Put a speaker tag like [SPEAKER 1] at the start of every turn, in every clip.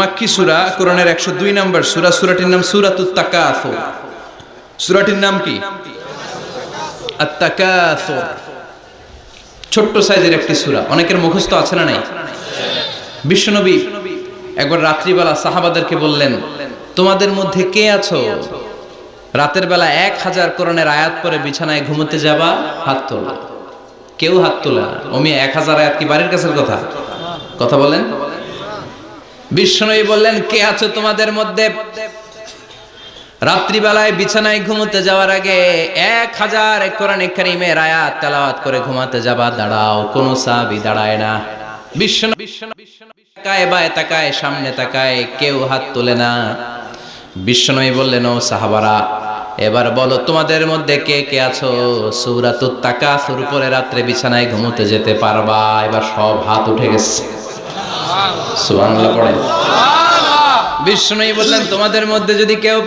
[SPEAKER 1] মাক্কি সুরা, কোরআনের একশো দুই নম্বর সুরা, সুরাটির নাম তাকাসুর। সুরাটির নাম কি? ছোট্ট সাইজের একটি সুরা। অনেকের মুখস্থ আছে না নাই? বিশ্বনবী একবার রাত্রিবেলা সাহাবাদেরকে বললেন, তোমাদের মধ্যে কে আছো? রাতের বেলা এক হাজার কোরআনের আয়াত পরে বিছানায় ঘুমোতে যাবা, হাত তোলা। কেউ হাত তোলা অমি, এক হাজার আয়াত কি বাড়ির কাছের কথা? কথা বলেন। বিশ্বনবী বললেন, কে আছো তোমাদের মধ্যে? রাত্রিবেলায় বিছানায় ঘুমোতে যাওয়ার আগে এক হাজার কোরআন কারিমের আয়াত তেলাওয়াত করে ঘুমাতে যাবা। দাঁড়াও, কোনো সাবি দাঁড়ায় না। বিশ্ব তাকায় বায় তাকায়, সামনে তাকায়, কেউ হাত তোলে না। সাহাবারা, এবার বলো তোমাদের মধ্যে কে কে আছো? রাত্রে বিছানায় ঘুমোতে যেতে পারবা। এবার সব হাত উঠে গেছে। সুবহানাল্লাহ পড়েন। বিষ্ণুই বললেন তোমাদের মধ্যে যদি কেউ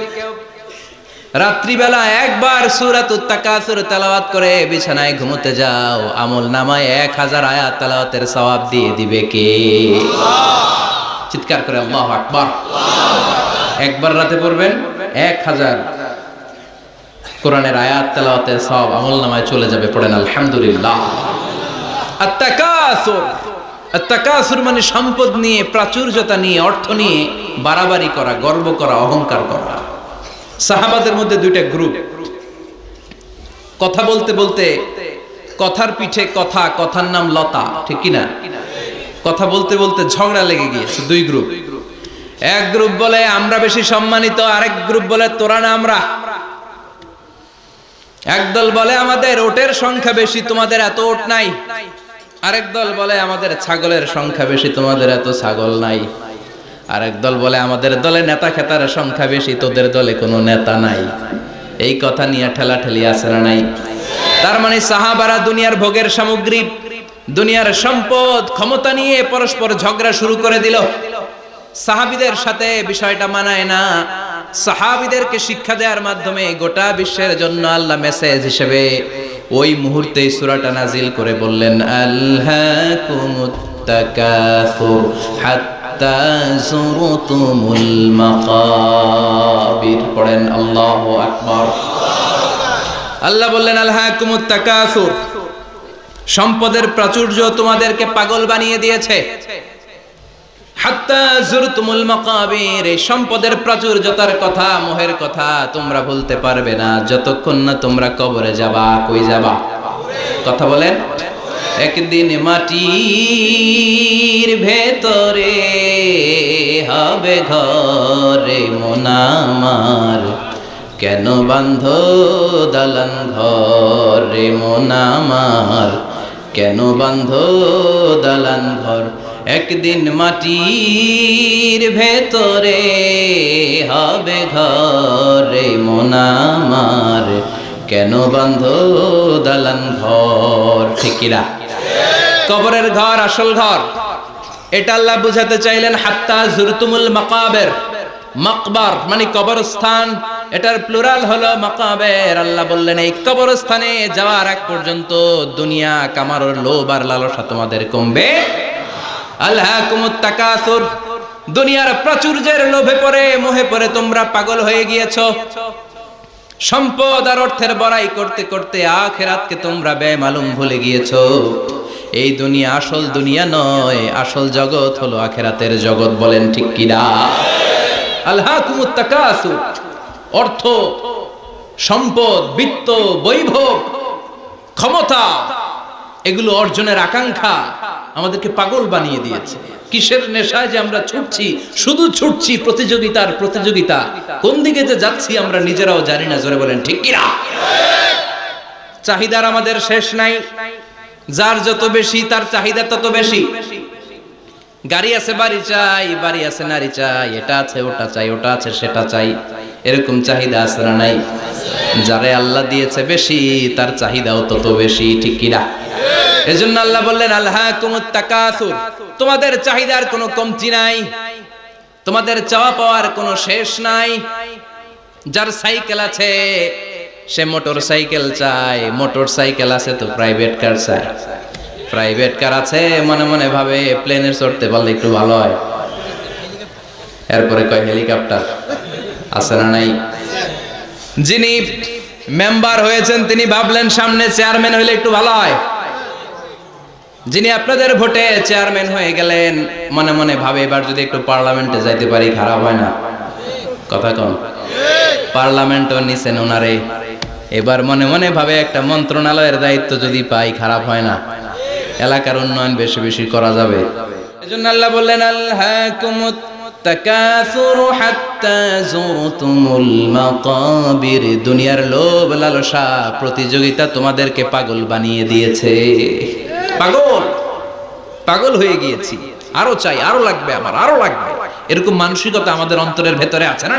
[SPEAKER 1] রাত্রিবেলা একবার সুরাতুত তাকাসুর তেলাওয়াত করে বিছানায় ঘুমোতে যাও আমল নামায় এক হাজার আয়াত তেলাওয়াতের সওয়াব দিয়ে দিবে কে? চিৎকার করে আল্লাহ আকবার। একবার রাতে পড়বেন এক হাজার কোরআনের আয়াত তেলাওয়াতের সব আমল নামায় চলে যাবে পড়েন আলহামদুলিল্লাহ। আত্তাকাসুর। আত্তাকাসুর মানে সম্পদ নিয়ে, প্রাচুর্যতা নিয়ে, অর্থ নিয়ে বাড়াবাড়ি করা, গর্ব করা, অহংকার করা। সাহাবাদের মধ্যে দুইটা গ্রুপ। কথা বলতে বলতে, কথার পিঠে কথা, কথার নাম লতা, ঠিক কিনা? কথা বলতে বলতে ঝগড়া লেগে গিয়েছে, দুই গ্রুপ। এক গ্রুপ বলে, আমরা বেশি সম্মানিত আরেক গ্রুপ বলে, তোরা না আমরা একদল বলে, আমাদের ওটের সংখ্যা বেশি, তোমাদের এত ওট নাই। আরেক দল বলে, আমাদের ছাগলের সংখ্যা বেশি, তোমাদের এত ছাগল নাই। আরেক দল বলে, আমাদের দলে নেতা খেতার সংখ্যা বেশি, তোদের দলে কোনো নেতা নাই। এই কথা নিয়ে ঠেলা ঠেলি আছে না নাই? তার মানে সাহাবারা দুনিয়ার ভোগের সামগ্রী, দুনিয়ার সম্পদ, ক্ষমতা নিয়ে পরস্পর ঝগড়া শুরু করে দিল। সাহাবিদের সাথে বিষয়টা মানায় না। সাহাবিদেরকে শিক্ষা দেওয়ার মাধ্যমে গোটা বিশ্বের জন্য আল্লাহ মেসেজ হিসেবে ওই মুহূর্তে সুরাটা নাজিল করে বললেন আল্লাহ বললেন আল্লাহকুমুত তাকাসুর। সম্পদের প্রাচুর্য তোমাদেরকে পাগল বানিয়ে দিয়েছে। হাত্তা জুরতুমুল মাকাবির, এই সম্পদের প্রাচুর্যতার কথা, মোহের কথা তোমরা ভুলতে পারবে না। যতক্ষণ না তোমরা কবরে যাবা, কই যাবা? কথা বলেন? একদিন মাটির ভেতরে হবে ঘরে মোনামার কেন বান্ধ দালান ঘরে মোনামার কেন বান্ধ দালান ঘর? একদিন মাটির ভেতরে হবে ঘরে মোনামার কেন বান্ধ দালান ঘর? ঠিকিরা কবরের ঘর, আসল ঘর। এটা আল্লাহ বুঝাতে চাইলেন, হাত্তা জুরতুমুল মাকাবের। মাকবার মানে কবরস্থান। এটার প্লুরাল হলো মাকাবের। আল্লাহ বললেন, এই কবরস্থানে যাওয়ার আগ পর্যন্ত দুনিয়া কামারোর লোভ আর লালসা তোমাদের কমবে আল্লাহ দুনিয়ার প্রাচুর্যের লোভে পড়ে, মোহে পড়ে তোমরা পাগল হয়ে গিয়েছো। সম্পদ আর অর্থের বড়াই করতে করতে আখেরাতকে তোমরা বেমালুম ভুলে গিয়েছো। এই দুনিয়া আসল দুনিয়া নয়, আসল জগৎ হলো আখেরাতের জগৎ, বলেন ঠিক কিনা আল্লাহ অর্থ, সম্পদ, বিত্ত, বৈভব, ক্ষমতা, এগুলো অর্জনের আকাঙ্ক্ষা। আমাদেরকে পাগল বানিয়ে দিয়েছে। কিসের নেশায় যে আমরা ছুটছি? শুধু ছুটছি প্রতিযোগিতার প্রতিযোগিতা। কোন দিকে যে যাচ্ছি আমরা নিজেরাও জানি না, জোরে বলেন, ঠিক কিনা? চাহিদার আমাদের শেষ নাই। যার যত বেশি, তার চাহিদা তত বেশি। গাড়ি আছে, বাড়ি চাই, বাড়ি আছে, নারী চাই, এটা আছে, ওটা চাই, ওটা আছে, সেটা চাই। এরকম চাহিদা আছে না নাই? যারে আল্লাহ দিয়েছে বেশি, তার চাহিদাও তত বেশি, ঠিক কিনা? এজন্য আল্লাহ বললেন আল্লাহ তাকাসুর। তোমাদের চাহিদার কোনো কমতি নাই। তোমাদের চাওয়া পাওয়ার কোনো শেষ নাই। যার সাইকেল আছে, সে মোটর সাইকেল চায়। মোটর সাইকেল আছে তো প্রাইভেট কার চায়। প্রাইভেট কার আছে, মনে মনে ভাবে প্লেনের চড়তে পারলে একটু ভালো হয়। এরপরে কয়, হেলিকপ্টার। আছে না নাই? যিনি মেম্বার হয়েছেন, তিনি ভাবলেন সামনে চেয়ারম্যান হলে একটু ভালো হয়। যিনি আপনাদের ভোটে চেয়ারম্যান হয়ে গেলেন, মনে মনে ভাবে এবার যদি একটু পার্লামেন্টে যাইতে পারি, খারাপ হয় না? কথা কন। পার্লামেন্টও নিছেন ওনারে। এবার মনে মনে ভাবে একটা মন্ত্রণালয়ের দায়িত্ব যদি পাই, খারাপ হয় না? এলাকার উন্নয়ন বেশি বেশি করা যাবে। এজন্য আল্লাহ বললেন আল্লাহ তাকাসুরু দুনিয়ার লোভ লালসা প্রতিযোগিতা তোমাদেরকে পাগল বানিয়ে দিয়েছে। পাগল পাগল হয়ে গিয়েছি। আরও চাই, আরও লাগবে আমার, আরও লাগবে। এরকম মানসিকতা আমাদের অন্তরের ভেতরে আছে না